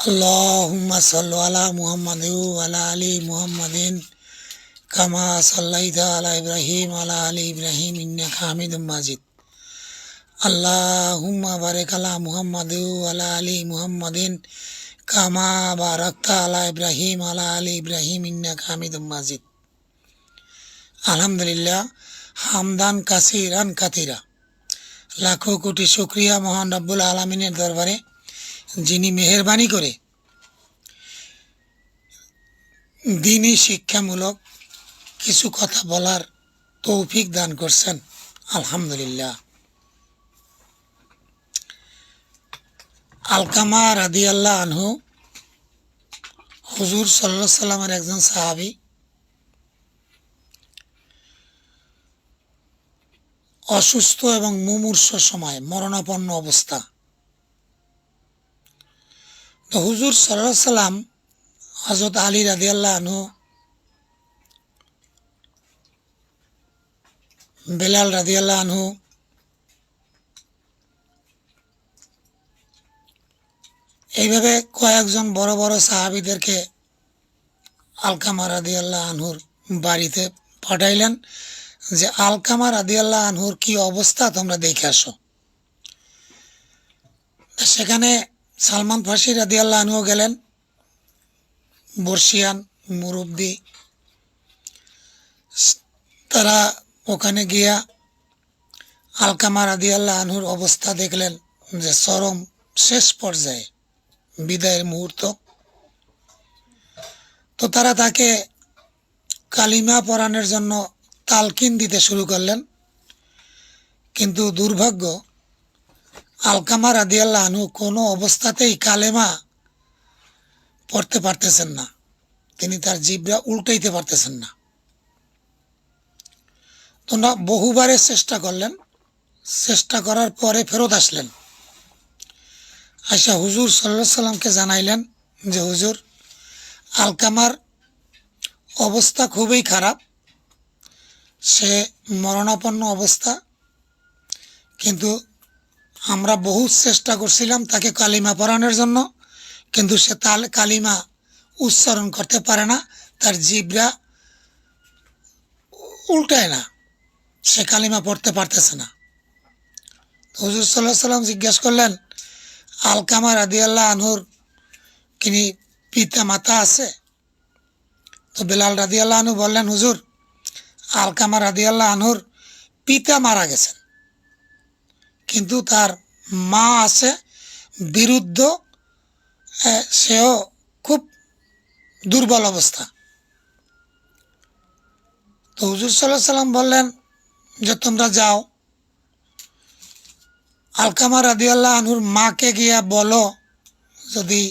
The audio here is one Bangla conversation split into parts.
اللهم صل على محمد وعلى آل محمد كما صليت على إبراهيم وعلى آل إبراهيم إنك حميد مجيد اللهم بارك على محمد وعلى آل محمد كما باركت على إبراهيم وعلى آل إبراهيم إنك حميد مجيد আলহামদুলিল্লাহ হামদান কাসিরান কাতিরা লাখো কোটি শুক্রিয়া মহান রব্বুল আলমিনের দরবারে যিনি মেহরবানি করে দিনই শিক্ষামূলক কিছু কথা বলার তৌফিক দান করছেন, আলহামদুলিল্লাহ। আলকামা রাদি আল্লাহ আনহু, হুজুর সাল্লা সাল্লামের একজন সাহাবি, অসুস্থ এবং মুমূর্ষ সময় মরণাপন্ন অবস্থা। তো হুজুর সাল্লাহ সাল্লাম হজরত আলী রাদি আল্লাহ আনহু, বেলাল রাদি আল্লাহ আনহু, এইভাবে কয়েকজন বড় বড় সাহাবিদেরকে আলকামা রাদি আল্লাহ আনহুর বাড়িতে পাঠাইলেন যে, আলকামা রাদি আল্লাহ আনহুর কি অবস্থা তোমরা দেখে আসো। সেখানে সালমান ফার্সি রাদি আল্লাহ আনহু গেলেন। বর্ষিয়ান মুরব্বি। তারা ওখানে গিয়া আলকামা রাদি আল্লাহ আনহুর অবস্থা দেখলেন যে চরম শেষ পর্যায়ে বিদায়ের মুহূর্ত। তো তারা তাকে কালিমা পরাণের জন্য তালকিন দিতে শুরু করলেন। কিন্তু দুর্ভাগ্য আলকামা রাদিয়াল্লাহ আনু কোনো অবস্থাতেই কালেমা পড়তে পারতেছেন না। তিনি তার জিবরা উল্টাইতে পারতেছেন না। তোমরা বহুবারে চেষ্টা করলেন। চেষ্টা করার পরে ফেরত আসলেন। আশা হুজুর সাল্লাহ সাল্লামকে জানাইলেন যে, হুজুর, আলকামার অবস্থা খুবই খারাপ। সে মরণাপন্ন অবস্থা। কিন্তু আমরা বহু চেষ্টা করছিলাম তাকে কালিমা পড়ানোর জন্য, কিন্তু সে তাল কালিমা উচ্চারণ করতে পারে না, তার জিবরা উল্টায় না, সে কালিমা পড়তে পারতেছে না। হুজুর সাল্লাহ সাল্লাম জিজ্ঞেস করলেন, আলকামা রাদিয়াল্লাহ আনহুর কিনি পিতা মাতা আছে? তো বেলাল রাদিয়াল্লাহ আনহু বললেন, হুজুর, আলকামা রাদিয়াল্লাহ আনহুর পিতা মারা গেছেন। কিন্তু তার মা আছে, বিরুদ্ধ সেও খুব দুর্বল অবস্থা। তো হুজুর সাল্লাহ সাল্লাম বললেন, যে তোমরা যাও। আলকামা রাদিয়াল্লাহ আনুর মাকে গিয়া বলো, যদি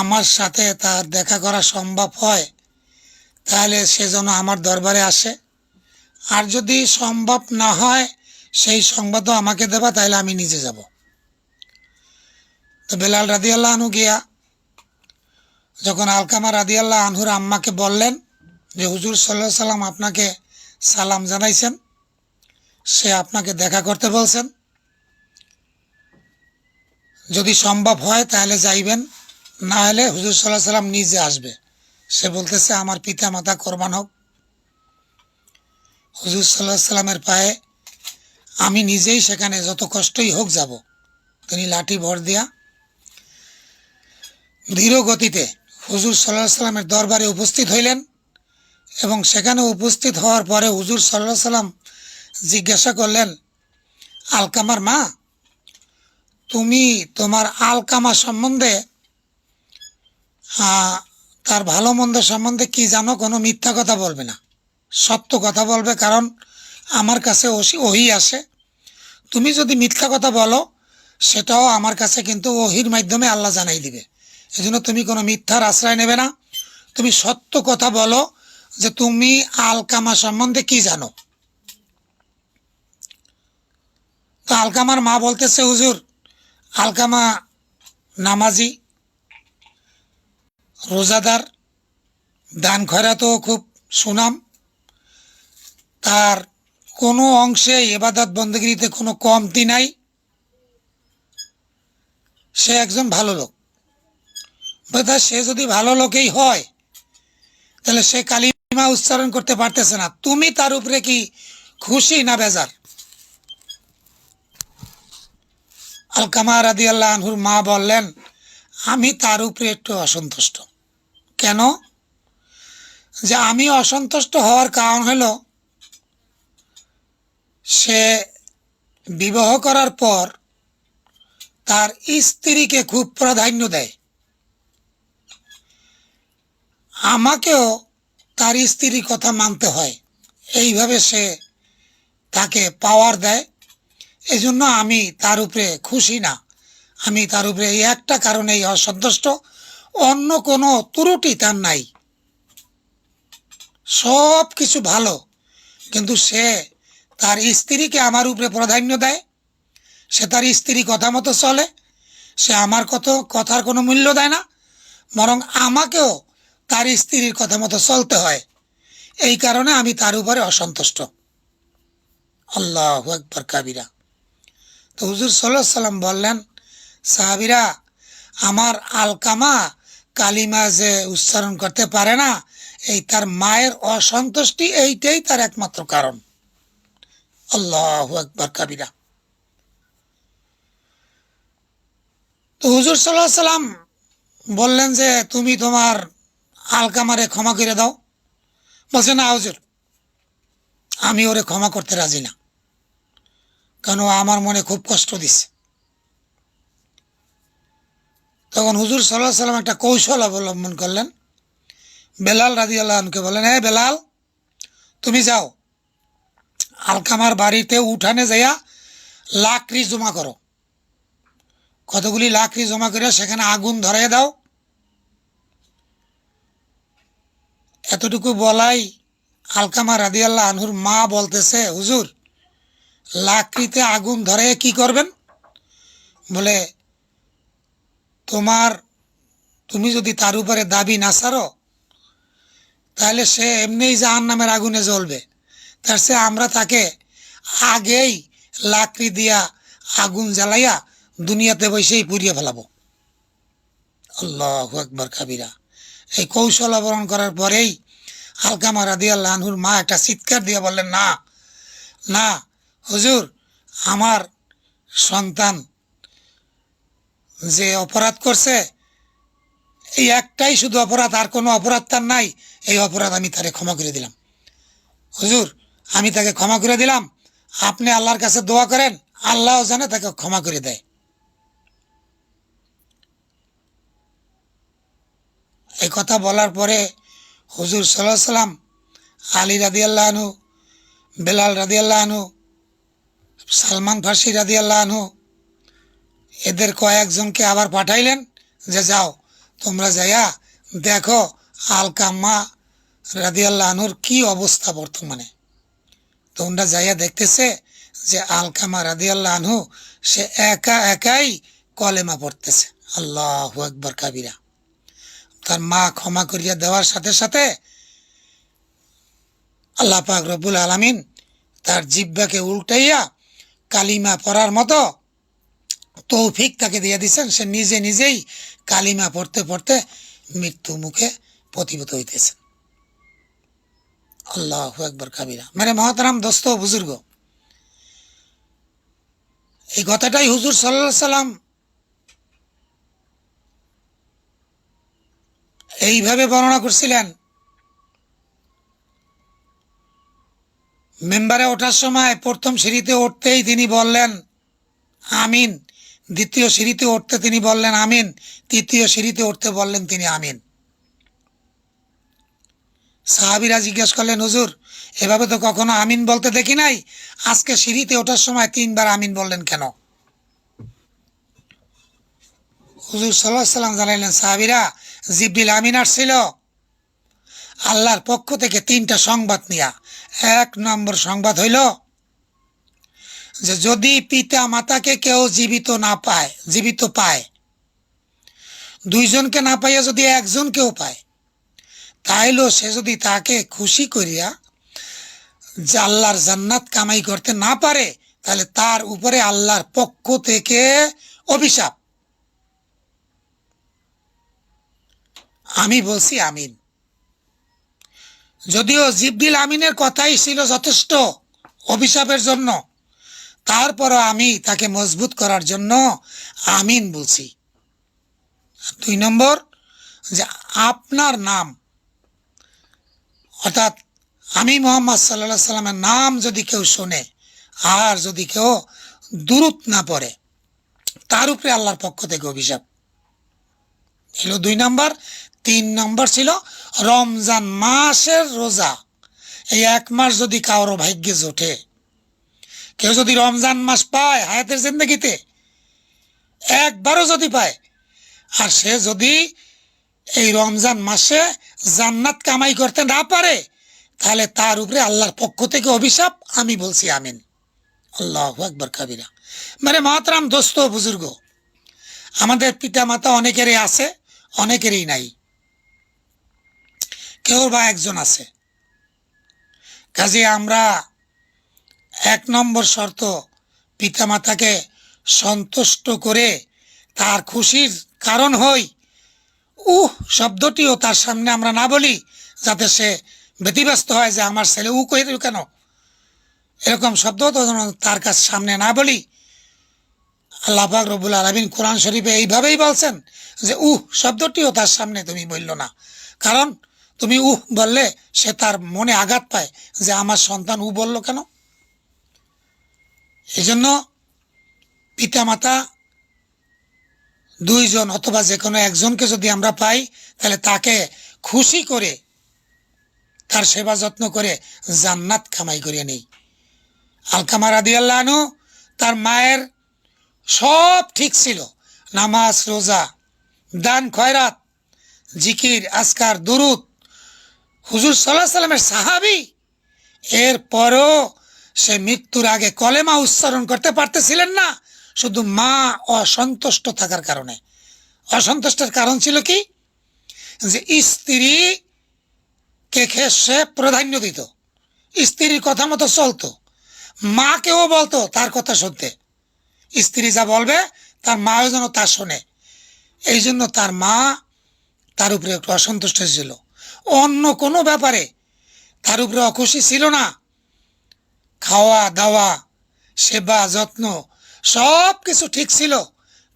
আমার সাথে তার দেখা করা সম্ভব হয়, তাহলে সে যেন আমার দরবারে আসে। আর যদি সম্ভব না হয় সেই সংবাদও আমাকে দেবা তাহলে আমি নিজে যাব। তো বেলাল রাদিয়াল্লাহ আনহু গিয়া, যখন আলকামা রাদিয়াল্লাহ আনহুর আম্মাকে বললেন যে, হুজুর সাল্লাহ সাল্লাম আপনাকে সালাম জানাইছেন। সে আপনাকে দেখা করতে বলছেন। যদি সম্ভব হয় তাহলে যাইবেন, না হলে হুজুর সাল্লাহ সাল্লাম নিজে আসবে। সে বলতেছে, আমার পিতা মাতা কোরবান হোক। হুজুর সাল্লাহ সাল্লামের পায়ে আমি নিজেই সেখানে যত কষ্টই হোক যাব। তিনি লাঠি ভর দিয়া ধীর গতিতে হুজুর সাল্লাহ সাল্লামের দরবারে উপস্থিত হইলেন এবং সেখানে উপস্থিত হওয়ার পরে হুজুর সাল্লাহ সাল্লাম জিজ্ঞাসা করলেন, আলকামার মা, তুমি তোমার আলকামা সম্বন্ধে তার ভালো মন্দ সম্বন্ধে কি জানো? কোনো মিথ্যা কথা বলবে না। সত্য কথা বলবে কারণ আমার কাছে ওহি আসে। তুমি যদি মিথ্যা কথা বলো, সেটাও আমার কাছে কিন্তু ওহির মাধ্যমে আল্লাহ জানাই দিবে। এজন্য তুমি কোনো মিথ্যার আশ্রয় নেবে না। তুমি সত্য কথা বলো যে তুমি আলকামা সম্বন্ধে কি জানো। তো আলকামার মা বলতেছে, হুজুর, আলকামা নামাজি, রোজাদার, দান খয়রাতও খুব সুনাম। তার কোনো অংশে এবাদত বন্দগিরিতে কোনো কমতি নাই। সে একজন ভালো লোক। বোধহয় সে যদি ভালো লোকেই হয়, তাহলে সে কালিমা উচ্চারণ করতে পারতেছে না। তুমি তার উপরে কি খুশি না বেজার? আলকামা রাদি আল্লাহ আনহুর মা বললেন, আমি তার উপরে একটু অসন্তুষ্ট। কেন? যে আমি অসন্তুষ্ট হওয়ার কারণ হলো সে বিবাহ করার পর তার স্ত্রীকে খুব প্রাধান্য দেয়। আমাকেও তার স্ত্রীর কথা মানতে হয়। এইভাবে সে তাকে পাওয়ার দেয়। এই জন্য আমি তার উপরে খুশি না। আমি তার উপরে এই একটা কারণেই অসন্তুষ্ট। অন্য কোনো ত্রুটি তার নাই। সব কিছু ভালো। কিন্তু সে তার স্ত্রীকে আমার উপরে প্রাধান্য দেয়। সে তার স্ত্রী কথা মতো চলে। সে আমার কত কথার কোনো মূল্য দেয় না। বরং আমাকেও তার স্ত্রীর কথা মতো চলতে হয়। এই কারণে আমি তার উপরে অসন্তুষ্ট। আল্লাহ একবার কাবিরা। তো হুজুর সাল্লাহ সাল্লাম বললেন, সাহাবিরা, আমার আলকামা কালিমা যে উচ্চারণ করতে পারে না, এই তার মায়ের অসন্তুষ্টি এইটাই তার একমাত্র কারণ। আল্লাহ একবার কাবিরা। হুজুর সাল্লাহ সাল্লাম বললেন যে, তুমি তোমার আলকামারে ক্ষমা করে দাও। বলছে, না হুজুর, আমি ওরে ক্ষমা করতে রাজি না। কেন আমার মনে খুব কষ্ট দিচ্ছে তখন হুজুর সাল্লাহ সাল্লাম একটা কৌশল অবলম্বন করলেন। বেলাল রাজি আল্লাহকে বলেন হ্যাঁ বেলাল, তুমি যাও। আলকামার বাড়িতে উঠানে যাইয়া লাকড়ি জমা করো। কতগুলি লাকড়ি জমা করে সেখানে আগুন ধরাই দাও। এতটুকু বলাই আলকামা রাদিয়াল্লাহ আনহুর মা বলতেছে, হুজুর, লাকড়িতে আগুন ধরে কি করবেন? বলে, তোমার, তুমি যদি তার উপরে দাবি না সারো, তাহলে সে এমনিই জাহান নামের আগুনে জ্বলবে। তার সে আমরা তাকে আগেই লাকড়ি দিয়া আগুন জ্বালাইয়া দুনিয়াতে বসেই পুড়িয়ে ফেলাবো। আল্লাহ একবার কাবিরা। এই কৌশল অবলম্বন করার পরেই আলকামা রাদি আল্লাহ আনহুর মা একটা চিৎকার দিয়ে বললেন, না না, হুজুর, আমার সন্তান যে অপরাধ করছে, এই একটাই শুধু অপরাধ, আর কোনো অপরাধ তার নাই। এই অপরাধ আমি তারে ক্ষমা করে দিলাম। হুজুর আমি তাকে ক্ষমা করে দিলাম। আপনি আল্লাহর কাছে দোয়া করেন, আল্লাহ জানে তাকে ক্ষমা করে দেয়। এই কথা বলার পরে হুজুর সাল্লাহ সাল্লাম আলী রাদি আল্লাহ বেলাল রাদি আনহু, সালমান ফার্সি রাদি আনহু, এদের কয়েকজনকে আবার পাঠাইলেন যে, যাও, তোমরা যাইয়া দেখো আলকাম্মা রাদি আল্লাহ আনহুর কি অবস্থা বর্তমানে। তোমরা যাইয়া দেখতেছে যে আলকামা রাদি আনহু, সে একা একাই কলেমা পড়তেছে। আল্লাহ একবার কাবিরা। তার মা ক্ষমা করিয়া দেওয়ার সাথে সাথে আল্লাহ পাক রব্বুল আলমিন তার জিব্বাকে উল্টাইয়া কালিমা পড়ার মতো তৌফিক তাকে দিয়ে দিচ্ছেন সে নিজে নিজেই কালিমা পড়তে পড়তে মৃত্যু মুখে প্রতিভূত হইতেছেন। আল্লাহ একবার কাবিরা। মানে মহাতারাম দোস্ত, বুজুর্গ। এই কথাটাই হুজুর সাল্লাহ সাল্লাম এইভাবে বর্ণনা করছিলেন। মেম্বারে ওঠার সময় প্রথম সিঁড়িতে উঠতেই তিনি বললেন, আমিন। দ্বিতীয় সিঁড়িতে উঠতে তিনি বললেন, আমিন। তৃতীয় সিঁড়িতে উঠতে বললেন তিনি, আমিন। সাহাবিরা জিজ্ঞেস করলেন, হুজুর, এভাবে তো কখনো আমিন বলতে দেখি নাই? আজকে সিঁড়িতে ওঠার সময় তিনবার আমিন বললেন কেন? হুজুর সাল্লাহ সাল্লাম জানাইলেন, সাহাবিরা, জিব্রিল আমিন আসছিল। আল্লাহর পক্ষ থেকে তিনটা সংবাদ নিয়া, এক নম্বর সংবাদ হইল যে, যদি পিতা মাতাকে কেউ জীবিত না পায়, জীবিত পায়, দুইজনকে না পাইয়া যদি একজন কেউ পায় তাইলেও সে যদি তাকে খুশি করিয়া যে আল্লাহর জান্নাত কামাই করতে না পারে, তাহলে তার উপরে আল্লাহর পক্ষ থেকে অভিশাপ। আমি বলছি আমিন। যদিও জিবরিল আমিনের কথাই ছিল যথেষ্ট অভিশাপের জন্য, তারপরও আমি তাকে মজবুত করার জন্য আমিন বলছি। দুই নম্বর যে আপনার নাম অর্থাৎ আমি মোহাম্মদ সাল্লা সাল্লামের নাম যদি কেউ শোনে, আর যদি কেউ দূরত না পড়ে, তার উপরে আল্লাহর পক্ষ থেকে অভিশাপ। এলো দুই নম্বর, তিন নম্বর ছিল রমজান মাসের রোজা। এই এক মাস যদি কারও ভাগ্যে জোটে, কেউ যদি রমজান মাস পায় হায়াতের জিন্দগিতে, একবারও যদি পায়, আর সে যদি এই রমজান মাসে জান্নাত কামাই করতে না পারে, তাহলে তার উপরে আল্লাহর পক্ষ থেকে অভিশাপ, আমি বলছি আমিন। আল্লাহ একবার কাবিরা। মানে মাতরাম দোস্ত বুজুর্গ, আমাদের পিতা মাতা অনেকেরই আছে, অনেকেরই নাই। কেউ বা একজন আছে। কাজে আমরা এক নম্বর শর্ত, পিতামাতাকে সন্তুষ্ট করে তার খুশির কারণ হই। উহ, শব্দটিও তার সামনে আমরা না বলি, যাতে সে ব্যতিব্যস্ত হয় যে আমার ছেলে উ কই কেন? এরকম শব্দ তো তার কাছে সামনে না বলি। আল্লাহ পাক রবুল আলমিন কোরআন শরীফে এইভাবেই বলছেন যে, উহ, শব্দটিও তার সামনে তুমি বলল না। কারণ তুমি উহ বললে সে তার মনে আঘাত পায় যে আমার সন্তান উ বলল কেন? এই জন্য পিতামাতা দুইজন অথবা যে কোনো একজনকে যদি আমরা পাই, তাহলে তাকে খুশি করে তার সেবা যত্ন করে জান্নাত কামাই করে নেই। আলকামা রাদি আল্লাহনু তার মায়ের সব ঠিক ছিল। নামাজ, রোজা, দান, খয়রাত, জিকির আসকার দুরুদ। হুজুর সাল্লাহ সাল্লামের সাহাবি। এরপরও সে মৃত্যুর আগে কলেমা উচ্চারণ করতে পারতেছিলেন না। শুধু মা অসন্তুষ্ট থাকার কারণে। অসন্তুষ্টের কারণ ছিল কি? যে স্ত্রী কে সে প্রাধান্য দিত। স্ত্রীর কথা মতো চলতো। মাকেও বলতো তার কথা শুনতে। স্ত্রী যা বলবে, তার মাও যেন তা শোনে। এই জন্য তার মা তার উপরে একটু অসন্তুষ্ট ছিল। অন্য কোনো ব্যাপারে তার উপরে অখুশি ছিল না। খাওয়া দাওয়া সেবা, যত্ন সব কিছু ঠিক ছিল।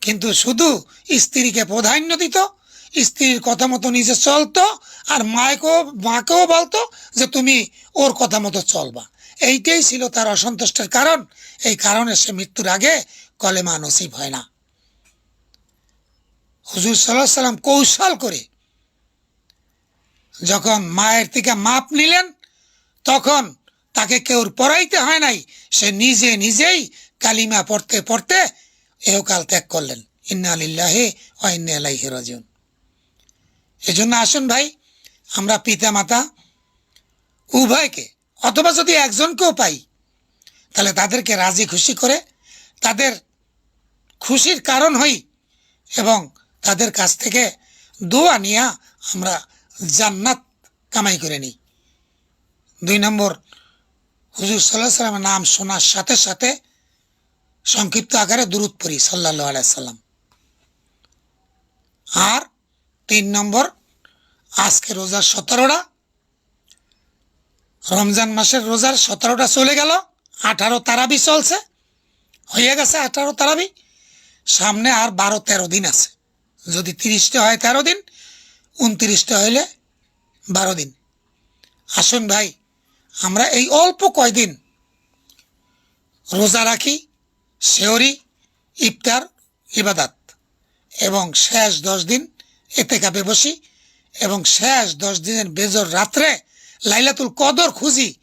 কিন্তু শুধু স্ত্রীকে প্রাধান্য দিত, স্ত্রীর কথা মতো নিজে চলতো আর মাকেও মাকেও বলতো যে তুমি ওর কথা মতো চলবা। এইটাই ছিল তার অসন্তুষ্টের কারণ। এই কারণে সে মৃত্যুর আগে কলেমা নসিব হয় না। হুজুর সাল্লাহ সাল্লাম কৌশল করে যখন মায়ের থেকে মাপ নিলেন, তখন তাকে কেউ পড়াইতে হয় নাই। সে নিজে নিজেই কালিমা পড়তে পড়তে এহকাল ত্যাগ করলেন। ইন্না আলিল্লাহে ইন্না আলাইহি রাজিউন। এজন্য আসুন ভাই, আমরা পিতা মাতা উভয়কে, অথবা যদি একজনকেও পাই, তাহলে তাদেরকে রাজি খুশি করে তাদের খুশির কারণ হই এবং তাদের কাছ থেকে দোয়া নিয়ে আমরা জান্নাত কামাই করে নিই। দুই নম্বর, হুজুর সাল্লাহ সাল্লামের নাম শোনার সাথে সাথে সংক্ষিপ্ত আকারে দূরত পড়ি সাল্লাহ আলাইসাল্লাম আর তিন নম্বর, আজকে রোজার সতেরোটা, রমজান মাসের রোজার সতেরোটা চলে গেল, আঠারো তারাবি চলছে, হয়ে গেছে আঠারো তারাবি, সামনে আর বারো, তেরো দিন আছে। যদি তিরিশটা হয় তেরো দিন, উনত্রিশটা হইলে বারো দিন। আসুন ভাই, আমরা এই অল্প কয়দিন রোজা রাখি শেওরি ইফতার, ইবাদাত। এবং শেষ দশ দিন এতে কাপে বসি এবং শেষ দশ দিনের বেজর রাত্রে লাইলাতুল কদর খুঁজি।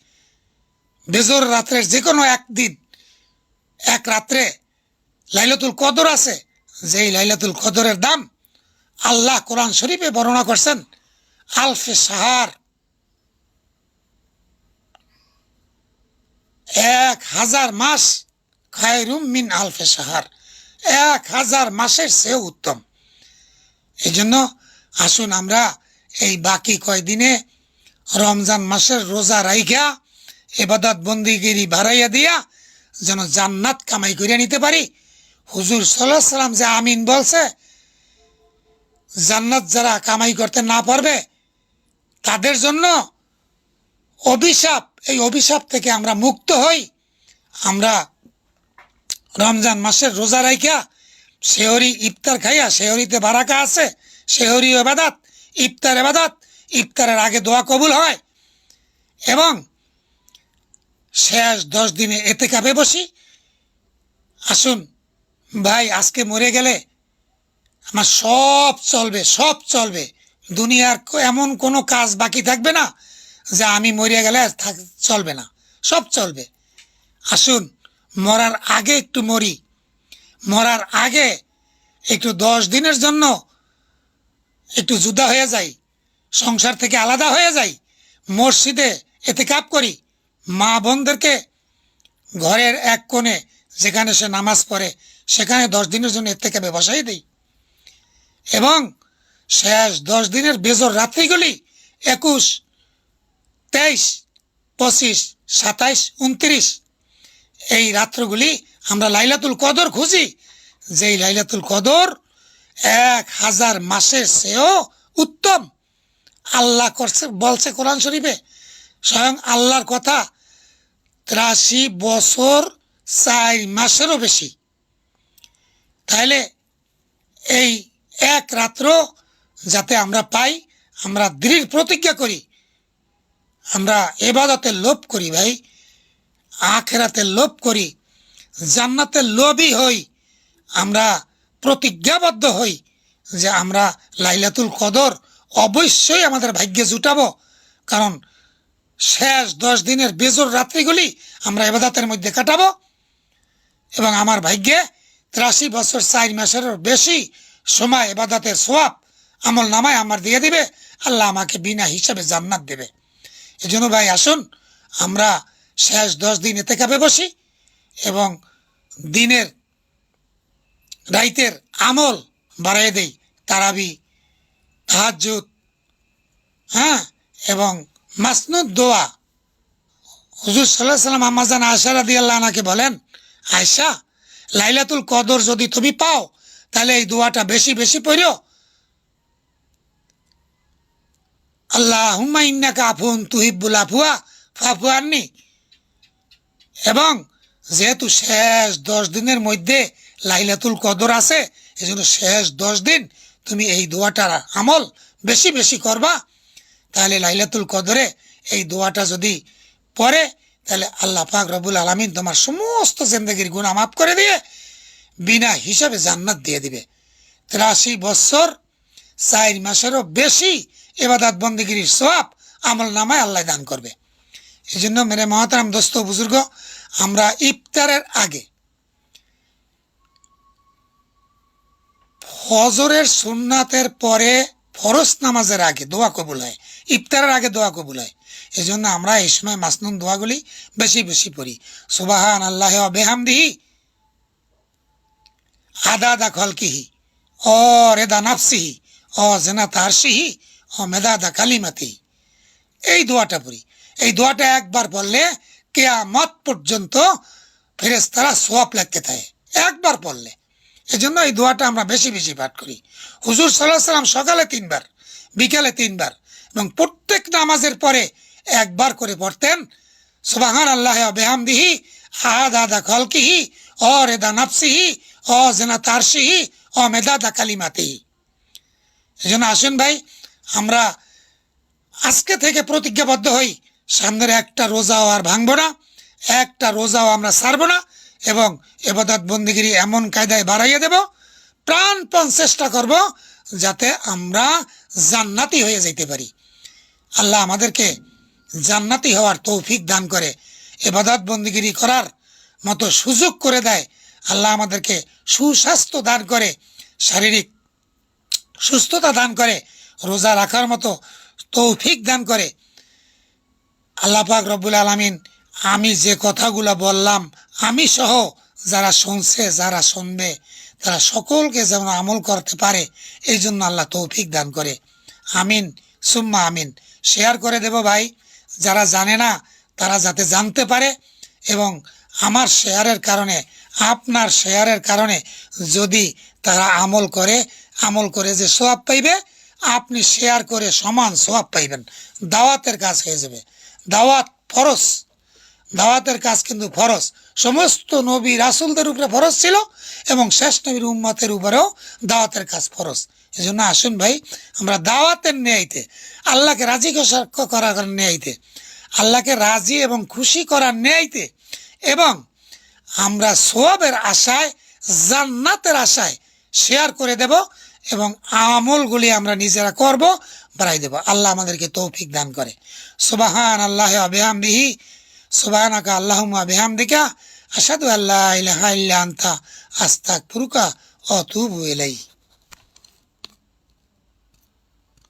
বেজর রাত্রের যে কোনো একদিন, এক রাত্রে লাইলাতুল কদর আছে। যেই লাইলাতুল কদরের দাম আল্লাহ কোরআন শরীফে বর্ণনা করছেন, আলফে সাহার এক হাজার মাস খায়রুম মিন আলফে সাহার এক হাজার মাসের চেয়েও উত্তম। এই জন্য আসুন আমরা এই বাকি কয়দিনে রমজান মাসের রোজা রাইখা, এবাদত বন্দিগিরি বাড়াইয়া দিয়া যেন জান্নাত কামাই করিয়া নিতে পারি। হুজুর সাল্লাম যে আমিন বলছে, জান্নাত যারা কামাই করতে না পারবে, তাদের জন্য অভিশাপ, এই অভিশাপ থেকে আমরা মুক্ত হই। আমরা রমজান মাসের রোজা রাইখা, শেহরি ইফতার খাইয়া, শেহরিতে বারাকা আছে, শেহরি এবাদাত, ইফতার এবাদাত, ইফতারের আগে দোয়া কবুল হয়। এবং শেষ দশ দিনে এতে কাপে বসি। আসুন, ভাই, আজকে মরে গেলে আমার সব চলবে সব চলবে। দুনিয়ার এমন কোনো কাজ বাকি থাকবে না যে আমি মরিয়া গেলে থাক চলবে না। সব চলবে। আসুন মরার আগে একটু মরি। মরার আগে একটু দশ দিনের জন্য একটু জুদা হয়ে যাই, সংসার থেকে আলাদা হয়ে যাই, মসজিদে এতে কাপ করি। মা বোনদেরকে ঘরের এক কোণে যেখানে সে নামাজ পড়ে, সেখানে দশ দিনের জন্য এর থেকে বসাই দিই। এবং শেষ দশ দিনের বেজর রাত্রিগুলি একুশ, তেইশ, পঁচিশ, সাতাইশ, উনত্রিশ এই রাত্রগুলি আমরা লাইলাতুল কদর খুঁজি। যেই লাইলাতুল কদর এক হাজার মাসের চেয়েও উত্তম। আল্লাহ করছে, বলছে কোরআন শরীফে, স্বয়ং আল্লাহর কথা ত্রাশি বছর চার মাসেরও বেশি। তাহলে এই এক রাত্র যাতে আমরা পাই, আমরা দৃঢ় প্রতিজ্ঞা করি, আমরা এবাদতের লোভ করি ভাই। আখেরাতের লোভ করি জান্নাতের লোভই হই, আমরা প্রতিজ্ঞাবদ্ধ হই যে আমরা লাইলাতুল কদর অবশ্যই আমাদের ভাগ্যে জুটাবো। কারণ শেষ দশ দিনের বেজর রাত্রিগুলি আমরা এবাদাতের মধ্যে কাটাবো এবং আমার ভাগ্যে ত্রাশি বছর চার মাসেরও বেশি সময় এবাদাতের সোয়াব আমল নামায় আমার দিয়ে দিবে। আল্লাহ আমাকে বিনা হিসাবে জান্নাত দেবে। এই ভাই, আসুন, আমরা শেষ দশ দিন এতে কাপে বসি এবং দিনের রাইতের আমল বাড়াই দেই, তারাবি তাহাজুদ হ্যাঁ এবং মাসনুদ দোয়া। হুজুর সাল্লাহ সাল্লাম আমাজান আয়সা রাদি আল্লাহ আনাকে বলেন আয়সা লাইলাতুল কদর যদি তুমি পাও, তাহলে এই দোয়াটা বেশি বেশি পড়ো আল্লাহ হুম্মা ইন্নাকা আফুন তুহিব্বুল আফুয়া ফাফু আননি। এবং যেহেতু শেষ দশ দিনের মধ্যে লাইলাতুল কদর আছে এই জন্য শেষ দশ দিন তুমি এই দোয়াটার আমল বেশি বেশি করবা। তাহলে লাইলাতুল কদরে এই দোয়াটা যদি পরে তাহলে আল্লাহ পাক রবুল আলমিন তোমার সমস্ত জিন্দগির গুণা মাফ করে দিয়ে বিনা হিসাবে জান্নাত দিয়ে দিবে। তিরাশি বছর, চার মাসেরও বেশি এবাদাত বন্দিগিরির সব আমল নামায় আল্লাহ দান করবে। এই জন্য মেরে মহাতারাম দোস্ত, বুজুর্গ আমরা ইফতারের আগে ফজরের সুন্নাতের পরে ফরজ নামাজের আগে দোয়া কবুল হয়, ইফতারের আগে দোয়া কবুল হয়। এই জন্য আমরা এই সময় মাসনুন দোয়াগুলি বেশি বেশি পড়ি। সুবাহান আল্লাহ বেহামদিহি, আদা দা খলকিহি, অ রেদা নাফসিহি, অ জেনা তারসিহি ও মেদাদা কালিমাতি এই দোয়াটা পড়ি। এই দোয়াটা একবার পড়লে কেয়ামত পর্যন্ত ফেরেস্তারা সোয়াব লাগতে থাকে। একবার পড়লে। এজন্য এই দোয়াটা আমরা বেশি বেশি পাঠ করি। হুজুর সাল্লাহ সাল্লাম সকালে তিনবার, বিকালে তিনবার এবং প্রত্যেক নামাজের পরে একবার করে পড়তেন। সুবাহান আল্লাহ বেহামদিহি, আদা খলকিহি, অ রেদা নাফসিহি, অ জেনা তারসিহি অ মেদাদা কালিমাতিহি। এই জন্য আসেন ভাই, আমরা আজকে থেকে প্রতিজ্ঞাবদ্ধ হই। সামনের একটা রোজাও আর ভাঙব না, একটা রোজাও আমরা ছাড়বো না এবং এবাদত বন্দিগিরি এমন কায়দায় বাড়াইয়ে দেব, প্রাণপণ চেষ্টা করব যাতে আমরা জান্নাতি হয়ে যেতে পারি। আল্লাহ আমাদেরকে জান্নাতি হওয়ার তৌফিক দান করে, এবাদত বন্দিগিরি করার মতো সুযোগ করে দেয়। আল্লাহ আমাদেরকে সুস্বাস্থ্য দান করে, শারীরিক সুস্থতা দান করে, রোজা রাখার মতো তৌফিক দান করে। আল্লাহ পাক রব্বুল আলমিন, আমি যে কথাগুলো বললাম, আমি সহ যারা শুনছে, যারা শুনবে, তারা সকলকে যেমন আমল করতে পারে এই জন্য আল্লাহ তৌফিক দান করে। আমিন, সুম্মা আমিন। শেয়ার করে দেব ভাই, যারা জানে না, তারা যাতে জানতে পারে এবং আমার শেয়ারের কারণে, আপনার শেয়ারের কারণে যদি তারা আমল করে আমল করে যে সোয়াব পাইবে, আপনি শেয়ার করে সমান সোয়াব পাইবেন, দাওয়াতের কাজ হয়ে যাবে। দাওয়াত ফরজ। দাওয়াতের কাজ কিন্তু ফরজ। সমস্ত নবী রাসুলদের উপরে ফরজ ছিল এবং শেষ নবীর উম্মতের উপরেও দাওয়াতের কাজ ফরজ। এই জন্য আসুন ভাই, আমরা দাওয়াতের ন্যায়তে, আল্লাহকে রাজি করার ন্যায়তে, আল্লাহকে রাজি এবং খুশি করার ন্যায়তে এবং আমরা সোয়াবের আশায়, জান্নাতের আশায় শেয়ার করে দেব এবং আমলগুলি আমরা নিজেরা করব। বাড়াই দেব। আল্লাহ আমাদেরকে তৌফিক দান করে। সুবাহান আল্লাহ আবেহাম বিহি সুবাহান আকা আল্লাহ আবেহাম দেখা আসাদু আল্লাহ আন্তা। আস্তাগফিরুকা পুরুকা অতুব ইলাইক